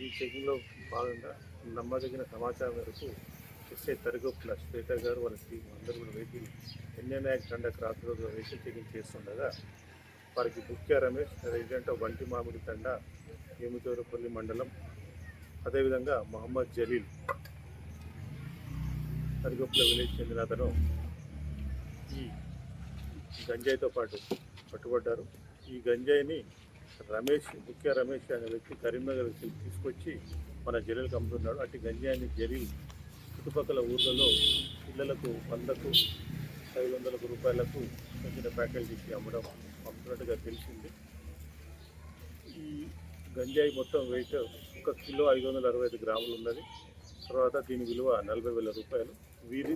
ఈ చెకింగ్లో భాగంగా నమ్మదగిన సమాచారం మేరకు ఎస్ఐ తరగొప్పుల శ్వేత గారు వాళ్ళ టీం అందరూ కూడా vehicle NN Nayak Thanda cross రోడ్లో వెహికల్ చెకింగ్ చేస్తుండగా వారికి బుక్య రమేష్ రెసిడెంట్ వంటి మామిడి తండ ఏముచోరపల్లి మండలం అదేవిధంగా మహమ్మద్ జలీల్ తరిగొప్పుల విలేజ్ చెందిన అతను ఈ గంజాయితో పాటు పట్టుబడ్డారు. ఈ గంజాయిని రమేష్ ముఖ్య రమేష్ అనే వ్యక్తి కరీంనగర్ తీసుకొచ్చి మన జైలుకి అమ్ముతున్నాడు. అటు గంజాయిని జలీల్ చుట్టుపక్కల ఊర్లలో పిల్లలకు వందకు ఐదు వందలకు రూపాయలకు చిన్న ప్యాకెట్ ఇచ్చి అమ్మడం అమ్ముతున్నట్టుగా తెలిసింది. ఈ గంజాయి మొత్తం వెయిట్ ఒక కిలో ఐదు వందల అరవై ఐదు గ్రాములు ఉన్నది. తర్వాత దీని విలువ నలభై వేల రూపాయలు. వీరి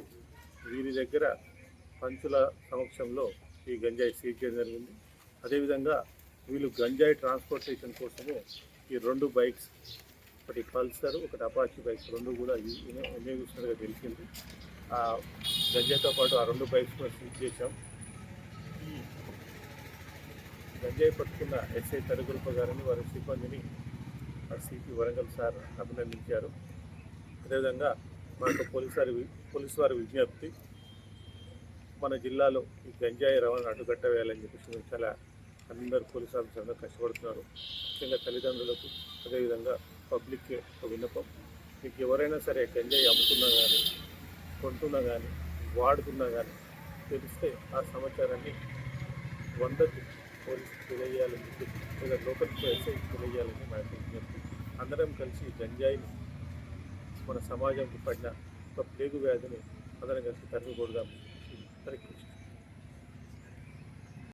వీరి దగ్గర పంచుల సమక్షంలో ఈ గంజాయి సీజ్ చేయడం జరిగింది. అదేవిధంగా వీళ్ళు గంజాయి ట్రాన్స్పోర్టేషన్ కోసము ఈ రెండు బైక్స్ ఒకటి పల్సర్ ఒకటి అపాచీ బైక్స్ రెండు కూడా వినియోగిస్తున్నట్టుగా తెలిసింది. ఆ గంజాయితో పాటు ఆ రెండు బైక్స్ కూడా సీజ్ చేశాం. గంజాయి పట్టుకున్న ఎస్ఐ తరుగుల్ప గారిని వారి సిబ్బందిని సిపి వరంగల్ సార్ అభినందించారు. అదేవిధంగా మనకు పోలీసు వారి పోలీసు వారి విజ్ఞప్తి మన జిల్లాలో ఈ గంజాయి రవాణా అడ్డుకట్ట వేయాలని చెప్పేసి చాలా అందరు పోలీసు ఆఫీసర్లు కష్టపడుతున్నారు. ముఖ్యంగా తల్లిదండ్రులకు అదేవిధంగా పబ్లిక్కి ఒక విన్నపం. మీకు ఎవరైనా సరే గంజాయి అమ్ముతున్నా కానీ కొంటున్నా కానీ వాడుతున్నా కానీ తెలిస్తే ఆ సమాచారాన్ని వందకు పోలీసు తెలియజేయాలని చెప్పి లేదా లోకల్ ఎస్ఐ తెలియజేయాలని మా విజ్ఞప్తి. అందరం కలిసి గంజాయిని మన సమాజంకి పడిన ఒక ప్లేగు వ్యాధిని అందరం కలిసి తరిమికూడదాం అందరికీ